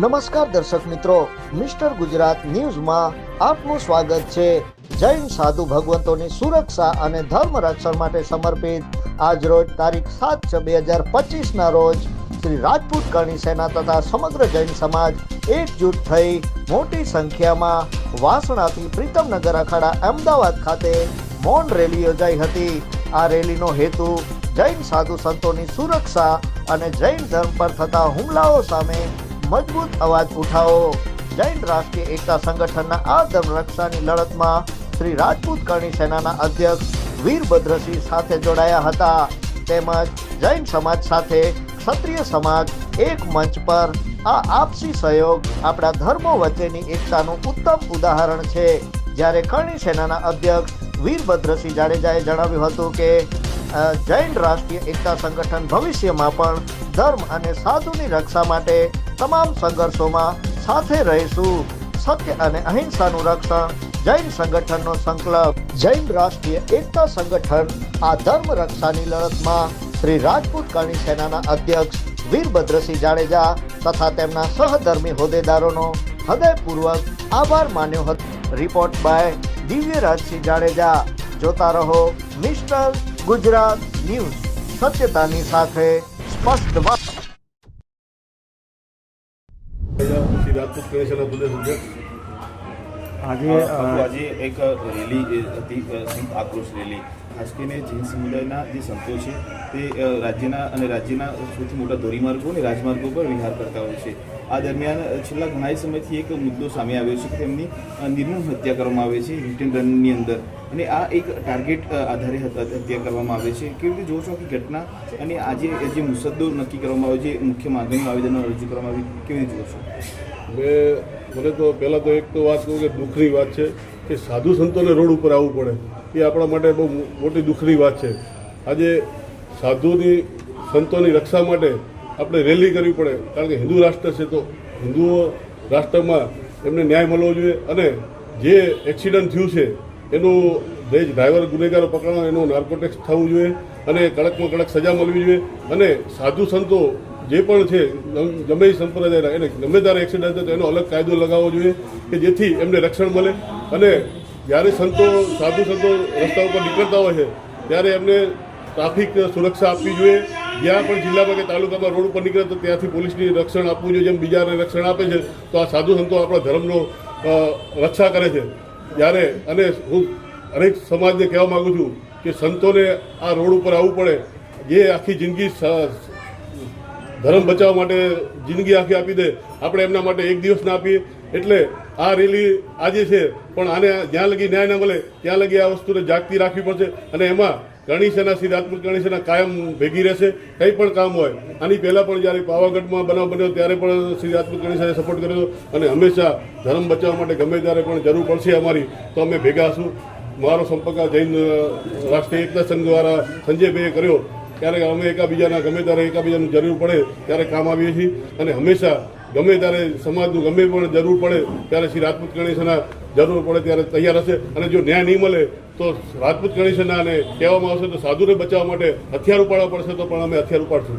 નમસ્કાર દર્શક મિત્રો, મિસ્ટર ગુજરાત ન્યૂઝમાં આપનું સ્વાગત છે. જૈન સાધુ ભગવંતોની સુરક્ષા અને ધર્મ રક્ષણ માટે સમર્પિત આજ રોજ તારીખ સાત છ બે હજાર પચીસના રોજ શ્રી રાજપૂત કરણી સેના તથા સમગ્ર જૈન સમાજ એકજૂટ થઈ મોટી સંખ્યામાં વાસણાથી પ્રીતમનગર અખાડા અમદાવાદ ખાતે મૌન રેલી યોજાઈ હતી. આ રેલીનો હેતુ જૈન સાધુ સંતોની સુરક્ષા અને જૈન ધર્મ પર થતા હુમલાઓ સામે મજબૂત અવાજ ઉઠાવો. જૈન રાષ્ટ્રીય એકતા સંગઠનના આ ધર્મ રક્ષાની લડતમાં શ્રી રાજપૂત કરણી સેનાના અધ્યક્ષ વીરભદ્રસિંહ સાથે જોડાયા હતા. તેમજ જૈન સમાજ સાથે ક્ષત્રિય સમાજ એક મંચ પર આ આપસી સહયોગ આપણા ધર્મો વચ્ચેની એકતાનું ઉત્તમ ઉદાહરણ છે. જ્યારે કરણી સેનાના અધ્યક્ષ વીરભદ્રસિંહ જાડેજાએ જણાવ્યું હતું કે જૈન રાષ્ટ્રીય એકતા સંગઠન ભવિષ્યમાં પણ ધર્મ અને સાધુની રક્ષા માટે તમામ સંઘર્ષોમાં સાથે રહીશું. સત્ય અને અહિંસાનું રક્ષણ, જૈન સંગઠનનો સંકલ્પ, જૈન રાષ્ટ્રીય એકતા સંગઠન, આ ધર્મ રક્ષાની લડતમાં શ્રી રાજપૂત કરણી સેનાના અધ્યક્ષ વીરભદ્રસિંહ જાડેજા તથા તેમના સહધર્મી હોદ્દેદારોનો હૃદયપૂર્વક આભાર માન્યો હતો. Report by Divyarajsinh Jadeja. જોતા રહો મિસ્ટર ગુજરાત ન્યૂઝ. સત્યતાની સાથે સ્પષ્ટ શ્રી રાજપૂત પ્રદેશ અધ્યક્ષ આજે એક રેલી હતી સંત આક્રોશ રેલી. ખાસ કરીને જૈન સમુદાયના જે સંતો છે તે રાજ્યના અને રાજ્યના સૌથી મોટા ધોરીમાર્ગો અને રાજમાર્ગો પર વિહાર કરતા હોય છે. આ દરમિયાન છેલ્લા ઘણા સમયથી એક મુદ્દો સામે આવ્યો છે કે તેમની નિર્મમ હત્યા કરવામાં આવે છે હિટ રનની અંદર. અને આ એક ટાર્ગેટ આધારે હત- હત્યા કરવામાં આવે છે. કેવી રીતે જોવો છો કે ઘટના અને આજે જે મુસદ્દો નક્કી કરવામાં આવ્યો છે મુખ્ય માંગણીઓ આવેદનો રજૂ કરવામાં આવી કેવી રીતે જોવો છો મેં મને તો પહેલાં તો એક તો વાત કહું કે દુઃખની વાત છે કે સાધુ સંતોને રોડ ઉપર આવવું પડે. એ આપણા માટે બહુ મોટી દુઃખની વાત છે. આજે સાધુની, સંતોની રક્ષા માટે આપણે રેલી કરવી પડે. કારણ કે હિન્દુ રાષ્ટ્ર છે તો હિન્દુઓ રાષ્ટ્રમાં એમને ન્યાય મળવો જોઈએ અને જે એક્સિડન્ટ થયું છે એનું જે ડ્રાઈવર, ગુનેગારો પકડવાનો એનું નાર્કોટેક્સ થવું જોઈએ અને કડકમાં કડક સજા મળવી જોઈએ. અને સાધુ સંતો જે પણ છે, ગમે સંપ્રદાયના, એને ગમે ત્યારે એક્સિડન્ટ થાય તો એનો અલગ કાયદો લગાવવો જોઈએ કે જેથી એમને રક્ષણ મળે. અને જ્યારે સંતો, સાધુ સંતો રસ્તા ઉપર નીકળતા હોય છે, ત્યારે એમને ટ્રાફિક સુરક્ષા આપવી જોઈએ. જ્યાં પણ જિલ્લામાં કે તાલુકામાં રોડ ઉપર નીકળે તો ત્યાંથી પોલીસની રક્ષણ આપવું જોઈએ. જેમ બીજાને રક્ષણ આપે છે, તો આ સાધુ સંતો આપણા ધર્મનો રક્ષા કરે છે. જ્યારે અને હું અનેક સમાજને કહેવા માગું છું કે સંતોને આ રોડ ઉપર આવવું પડે. જે આખી જિંદગી ધર્મ બચાવવા માટે જિંદગી આખી આપી દે, આપણે એમના માટે એક દિવસ ના આપીએ. એટલે આ રેલી આજે છે, પણ આને જ્યાં લગી ન્યાય ના મળે, ત્યાં લગી આ વસ્તુને જાગતી રાખવી પડશે. અને એમાં ગણી સેના શ્રી રાજપૂત કાયમ ભેગી રહેશે, કંઈ પણ કામ હોય, આની પહેલાં પણ જ્યારે પાવાગઢમાં બનાવ બન્યો, ત્યારે પણ શ્રી રાજપૂત સેનાએ સપોર્ટ કર્યો અને હંમેશા ધર્મ બચાવવા માટે ગમે ત્યારે પણ જરૂર પડશે અમારી, તો અમે ભેગા હશું. મારો સંપર્ક જૈન રાષ્ટ્રીય એકતા સંઘ દ્વારા સંજયભાઈએ કર્યો. ત્યારે અમે એકાબીજાના, ગમે ત્યારે એકાબીજાનું જરૂર પડે, ત્યારે કામ આવીએ છીએ. અને હંમેશા ગમે ત્યારે સમાજનું ગમે પણ જરૂર પડે ત્યારે શ્રી રાજપૂત ગણેશના જરૂર પડે ત્યારે તૈયાર હશે. અને જો ન્યાય નહીં મળે તો રાજપૂત ગણેશના અને કહેવામાં આવશે તો સાધુને બચાવવા માટે હથિયાર ઉપાડવા પડશે તો પણ અમે હથિયાર ઉપાડશું.